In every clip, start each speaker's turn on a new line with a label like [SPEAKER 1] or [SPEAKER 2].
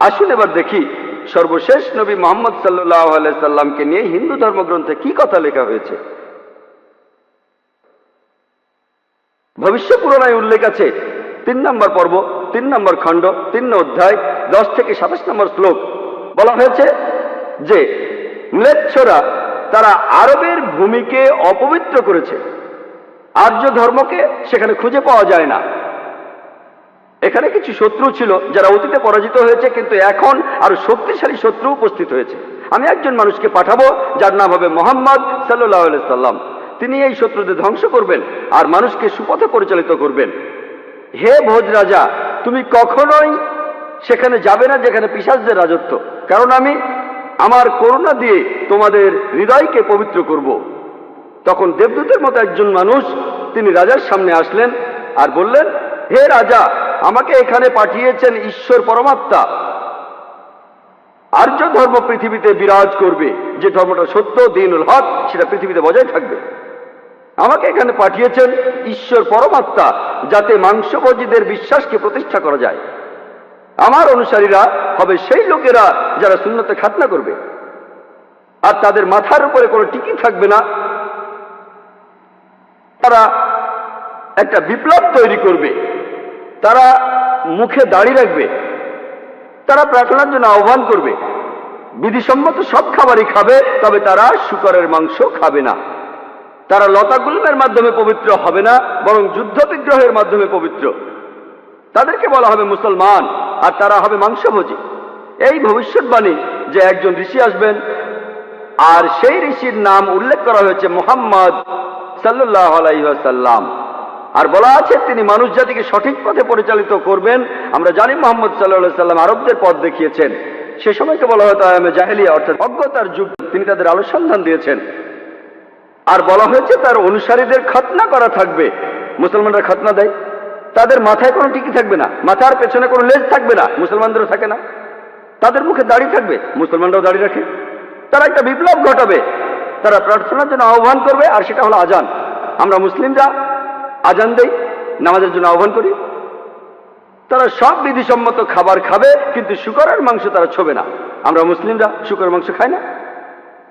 [SPEAKER 1] আসুন এবার দেখি সর্বশেষ নবী মোহাম্মদ সাল্লাহ সাল্লামকে নিয়ে হিন্দু ধর্মগ্রন্থে কি কথা লেখা হয়েছে? ভবিষ্য পুরাণায় উল্লেখ আছে, তিন নম্বর পর্ব, তিন নম্বর খণ্ড, তিন অধ্যায়, দশ থেকে সাতাশ নম্বর শ্লোক। বলা হয়েছে যে, ম্লেচ্ছরা তারা আরবের ভূমিকে অপবিত্র করেছে। আর্য ধর্মকে সেখানে খুঁজে পাওয়া যায় না। এখানে কিছু শত্রু ছিল যারা অতীতে পরাজিত হয়েছে, কিন্তু এখন আরও শক্তিশালী শত্রু উপস্থিত হয়েছে। আমি একজন মানুষকে পাঠাবো, যার নাম হবে মোহাম্মদ সাল্লাহ সাল্লাম। তিনি এই শত্রুদের ধ্বংস করবেন আর মানুষকে সুপথে পরিচালিত করবেন। হে ভোজ রাজা, তুমি কখনোই সেখানে যাবে না যেখানে পিসাজদের রাজত্ব। কারণ আমি আমার করুণা দিয়ে তোমাদের হৃদয়কে পবিত্র করব। তখন দেবদূতের মতো একজন মানুষ তিনি রাজার সামনে আসলেন আর বললেন, হে রাজা আমাকে এখানে পাঠিয়েছেন ঈশ্বর পরমাত্মা। আর্য ধর্ম পৃথিবীতে বিরাজ করবে, যে ধর্মটা সত্য, দিনুল হক, সেটা পৃথিবীতে বজায় থাকবে। আমাকে এখানে পাঠিয়েছেন ঈশ্বর পরমাত্মা, যাতে মাংসভোজীদের বিশ্বাসকে প্রতিষ্ঠা করা যায়। আমার অনুসারীরা হবে সেই লোকেরা যারা শূন্যতে খাতনা করবে। আর তাদের মাথার উপরে কোনো টিকি থাকবে না। তারা একটা বিপ্লব তৈরি করবে। তারা মুখে দাড়ি রাখবে, তারা প্রার্থনার জন্য আহ্বান করবে। বিধিসম্মত সব খাবারই খাবে, তবে তারা শুকরের মাংস খাবে না। তারা লতা গুল্মের মাধ্যমে পবিত্র হবে না, বরং যুদ্ধ বিগ্রহের মাধ্যমে পবিত্র। তাদেরকে বলা হবে মুসলমান, আর তারা হবে মাংসভোজী। এই ভবিষ্যৎবাণী যে একজন ঋষি আসবেন, আর সেই ঋষির নাম উল্লেখ করা হয়েছে মোহাম্মদ সাল্লাহ আলাইসাল্লাম আর বলা আছে তিনি মানুষ জাতিকে সঠিক পথে পরিচালিত করবেন। আমরা জানি মোহাম্মদ সাল্লাহ সাল্লাম আরবদের পথ দেখিয়েছেন। সে সময়কে বলা হয়তো আয়ামে জাহেলিয়া, অর্থাৎ অজ্ঞতার যুগ। তিনি তাদের আলো সন্ধান দিয়েছেন। আর বলা হয়েছে তার অনুসারীদের খতনা করা থাকবে। মুসলমানরা খতনা দেয়। তাদের মাথায় কোনো টিকি থাকবে না। মাথার পেছনে কোনো লেজ থাকবে না। মুসলমানদেরও থাকে না। তাদের মুখে দাড়ি থাকবে। মুসলমানরাও দাড়ি রাখে। তারা একটা বিপ্লব ঘটাবে। তারা প্রার্থনার জন্য আহ্বান করবে, আর সেটা হলো আজান। আমরা মুসলিমরা আজান দেই, নামাজের জন্য আহ্বান করি। তারা সব বিধিসম্মত খাবার খাবে, কিন্তু শুকরের মাংস তারা ছোবে না। আমরা মুসলিমরা শুকরের মাংস খাই না।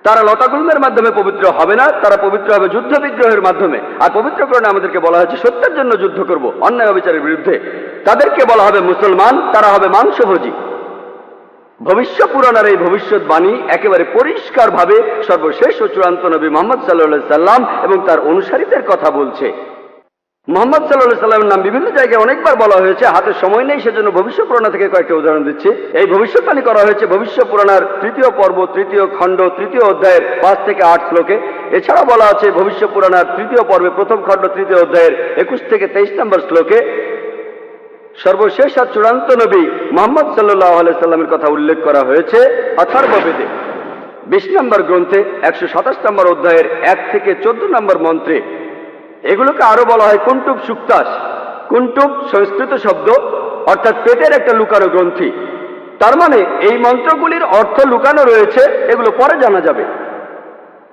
[SPEAKER 1] তারা লতাগুল্মের মাধ্যমে পবিত্র হবে না, তারা পবিত্র হবে যুদ্ধ বিগ্রহের মাধ্যমে। আর পবিত্রকরণে আমাদেরকে বলা হয়েছে, সত্যের জন্য যুদ্ধ করব, অন্যায় অবিচারের বিরুদ্ধে। তাদেরকে বলা হবে মুসলমান, তারা হবে মাংসভোজী। ভবিষ্য পুরাণের এই ভবিষ্যৎবাণী একেবারে পরিষ্কারভাবে সর্বশেষ ও চূড়ান্ত নবী মোহাম্মদ সাল্লাহ সাল্লাম এবং তার অনুসারীদের কথা বলছে। মোহাম্মদ সাল্লাহ সাল্লামের নাম বিভিন্ন জায়গায় অনেকবার বলা হয়েছে, হাতে সময় নেই, সেজন্য ভবিষ্য পুরাণা থেকে কয়েকটা উদাহরণ দিচ্ছি। এই ভবিষ্যৎবাণী করা হয়েছে ভবিষ্য পুরাণার তৃতীয় পর্ব, তৃতীয় খণ্ড, তৃতীয় অধ্যায়ের পাঁচ থেকে আট শ্লোকে। এছাড়া বলা আছে ভবিষ্য পুরাণার তৃতীয় পর্বে প্রথম খণ্ড, তৃতীয় অধ্যায়ের একুশ থেকে তেইশ নম্বর শ্লোকে। সর্বশেষ আর চূড়ান্ত নবী মোহাম্মদ সাল্লাহ সাল্লামের কথা উল্লেখ করা হয়েছে, অথার্ববেদে। বিশ নম্বর গ্রন্থে, একশো সাতাশ নম্বর অধ্যায়ের এক থেকে চোদ্দ নম্বর মন্ত্রে এগুলোকে আরও বলা হয় কুন্টুব সুক্তাস। কুন্টুব সংস্কৃত শব্দ, অর্থাৎ পেটের একটা লুকানো গ্রন্থি। তার মানে এই মন্ত্রগুলির অর্থ লুকানো রয়েছে, এগুলো পরে জানা যাবে।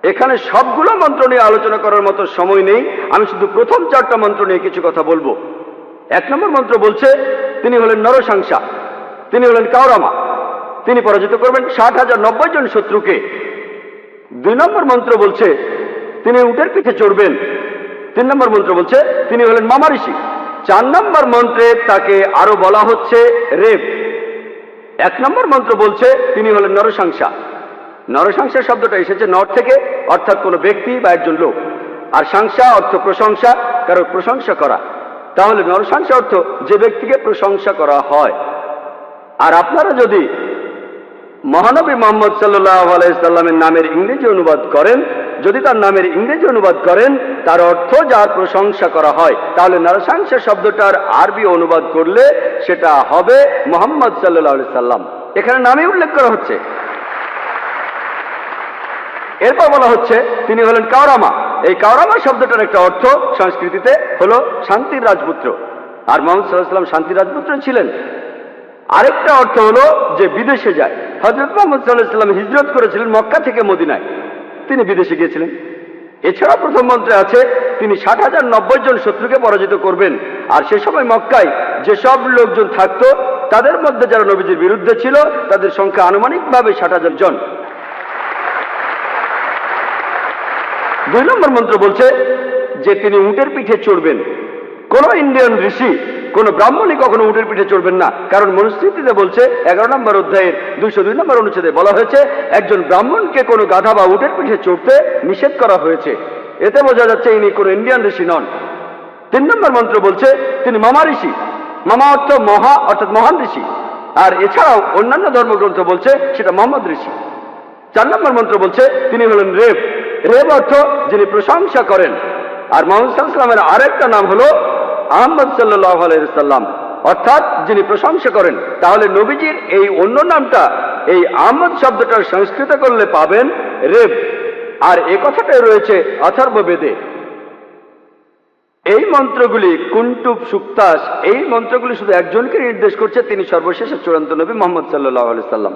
[SPEAKER 1] এখানে সবগুলো মন্ত্র নিয়ে আলোচনা করার মতো সময় নেই, আমি শুধু প্রথম চারটা মন্ত্র নিয়ে কিছু কথা বলব। এক নম্বর মন্ত্র বলছে, তিনি হলেন নরসাংসা, তিনি হলেন কাওরামা, তিনি পরাজিত করবেন ষাট হাজার নব্বই জন শত্রুকে। দুই নম্বর মন্ত্র বলছে, তিনি উটের পিঠে চড়বেন তিন নম্বর মন্ত্র বলছে, তিনি হলেন মামা ঋষি। চার নম্বর মন্ত্রে তাকে আরও বলা হচ্ছে রেপ এক নম্বর মন্ত্র বলছে, তিনি হলেন নরসাংসা। নরসাংসা শব্দটা এসেছে নর থেকে, অর্থাৎ কোনো ব্যক্তি বা একজন লোক। আর সাংসা অর্থ প্রশংসা, কারও প্রশংসা করা। তাহলে নরসাংসা অর্থ যে ব্যক্তিকে প্রশংসা করা হয়। আর আপনারা যদি মহানবী মোহাম্মদ সাল্লাহ আলাইসাল্লামের নামের ইংরেজি অনুবাদ করেন, যদি তার নামের ইংরেজি অনুবাদ করেন তার অর্থ যার প্রশংসা করা হয়। তাহলে নরসাংসা শব্দটার আরবি অনুবাদ করলে সেটা হবে মোহাম্মদ সাল্লাহ সাল্লাম। এখানে নামে উল্লেখ করা হচ্ছে। এরপর বলা হচ্ছে, তিনি হলেন কাওরামা। এই কাওরামা শব্দটার একটা অর্থ সংস্কৃতিতে হলো শান্তির রাজপুত্র। আর মোহাম্মদ সাল্লাহ সাল্লাম শান্তির রাজপুত্র ছিলেন। আরেকটা অর্থ হলো যে বিদেশে যায়। হজরত মোহাম্মদ সাল্লাহ সাল্লাম হিজরত করেছিলেন মক্কা থেকে মদিনায়। তিনি বিদেশে গিয়েছিলেন। এছাড়া প্রথম মন্ত্রে আছে, তিনি ষাট হাজার নব্বই জন শত্রুকে পরাজিত করবেন। আর সে সময় মক্কায় যেসব লোকজন থাকতো, তাদের মধ্যে যারা নবীজির বিরুদ্ধে ছিল, তাদের সংখ্যা আনুমানিকভাবে ষাট হাজার জন। দুই নম্বর মন্ত্র বলছে যে তিনি উটের পিঠে চড়বেন। কোন ইন্ডিয়ান ঋষি কোন ব্রাহ্মণী কখনো উটের পিঠে চড়বেন না। কারণ মনুস্মৃতিতে বলছে, এগারো নম্বর অধ্যায়ের দুইশো দুই নম্বর অনুচ্ছেদে বলা হয়েছে, একজন ব্রাহ্মণকে কোনো গাধা বা উটের পিঠে চড়তে নিষেধ করা হয়েছে। এতে বোঝা যাচ্ছে ইনি কোনো ইন্ডিয়ান ঋষি নন। তিন নম্বর মন্ত্র বলছে, তিনি মামা ঋষি। মামা অর্থ মহা, অর্থাৎ মহান ঋষি। আর এছাড়াও অন্যান্য ধর্মগ্রন্থ বলছে, সেটা মোহাম্মদ ঋষি। চার নম্বর মন্ত্র বলছে, তিনি হলেন রেব। রেব অর্থ যিনি প্রশংসা করেন। আর মোহাম্মদ সাল্লামের আরেকটা নাম হলো আহমদ সাল্লাহ আলাইসাল্লাম অর্থাৎ যিনি প্রশংসা করেন, তাহলে নবীজির এই অন্য নামটা, এই আহমদ শব্দটার সংস্কৃত করলে পাবেন রেব। আর এ কথাটাই রয়েছে অথর্ব বেদে এই মন্ত্রগুলি কুন্টুব সুক্তাস, এই মন্ত্রগুলি শুধু একজনকে নির্দেশ করছে, তিনি সর্বশেষে চূড়ান্ত নবী মোহাম্মদ সাল্লাহ আলি সাল্লাম